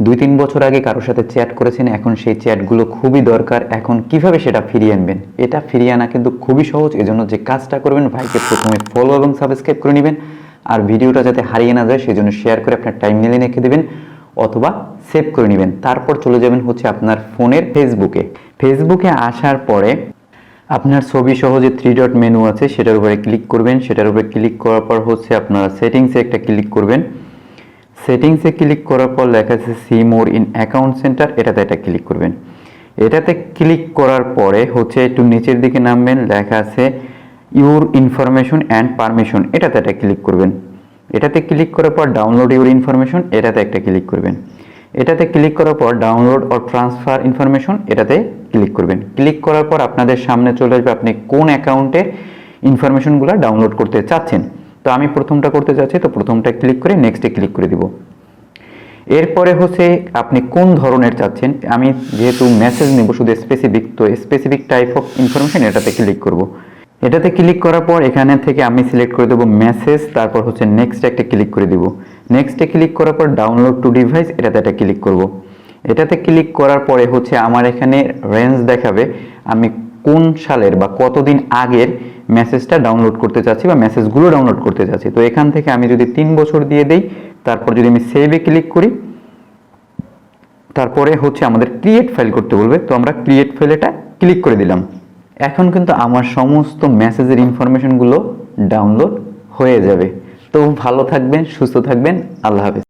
দুই তিন বছর আগে কারোর সাথে চ্যাট করেছেন, এখন সেই চ্যাটগুলো খুবই দরকার। এখন কীভাবে সেটা ফিরিয়ে আনবেন? এটা ফিরিয়ে আনা কিন্তু খুবই সহজ। এজন্য যে কাজটা করবেন, ভাইকে প্রথমে ফলো এবং সাবস্ক্রাইব করে নেবেন। আর ভিডিওটা যাতে হারিয়ে না যায় সেই জন্য শেয়ার করে আপনার টাইম মিলে রেখে দেবেন, অথবা সেভ করে নেবেন। তারপর চলে যাবেন হচ্ছে আপনার ফোনের ফেসবুকে ফেসবুকে আসার পরে আপনার ছবি সহ যে থ্রি ডট মেনু আছে, সেটার উপরে ক্লিক করবেন। সেটার উপরে ক্লিক করার পর হচ্ছে আপনারা সেটিংসে একটা ক্লিক করবেন। সেটিংসে ক্লিক করার পর লেখা আছে see more in account center এটাতে একটা ক্লিক করবেন। এটাতে ক্লিক করার পরে হচ্ছে একটু নিচের দিকে নামবেন, লেখা আছে ইউর ইনফরমেশন অ্যান্ড পারমিশন এটাতে একটা ক্লিক করবেন। এটাতে ক্লিক করার পর ডাউনলোড ইউর ইনফরমেশন এটাতে একটা ক্লিক করবেন। এটাতে ক্লিক করার পর ডাউনলোড অর ট্রান্সফার ইনফরমেশন এটাতে ক্লিক করবেন। ক্লিক করার পর আপনাদের সামনে চলে আসবে আপনি কোন অ্যাকাউন্টে ইনফরমেশনগুলো ডাউনলোড করতে চাচ্ছেন। তো আমি প্রথমটা করতে চাচ্ছি তো প্রথমটা ক্লিক করে নেক্সটে ক্লিক করে দিব। এরপরে হচ্ছে আপনি কোন ধরনের চাচ্ছেন? আমি যেহেতু মেসেজ নেব, শুধু স্পেসিফিক তো স্পেসিফিক টাইপ অফ ইনফরমেশন এটাতে ক্লিক করব। এটাতে ক্লিক করার পর এখানে থেকে আমি সিলেক্ট করে দেবো মেসেজ তারপর হচ্ছে নেক্সট একটা ক্লিক করে দিব। নেক্সটে ক্লিক করার পর ডাউনলোড টু ডিভাইস এটাতে একটা ক্লিক করব। এটাতে ক্লিক করার পরে হচ্ছে আমার এখানে রেঞ্জ দেখাবে, আমি কোন সালের বা কতদিন আগের মেসেজটা ডাউনলোড করতে চাচ্ছি বা মেসেজগুলো ডাউনলোড করতে চাচ্ছি। তো এখান থেকে আমি যদি তিন বছর দিয়ে দেই, তারপর যদি আমি সেভে ক্লিক করি, তারপরে হচ্ছে আমাদের ক্রিয়েট ফাইল করতে বলবে। তো আমরা ক্রিয়েট ফাইলেটা ক্লিক করে দিলাম। এখন কিন্তু আমার সমস্ত মেসেজের ইনফরমেশনগুলো ডাউনলোড হয়ে যাবে। তো ভালো থাকবেন, সুস্থ থাকবেন, আল্লাহ হাফেজ।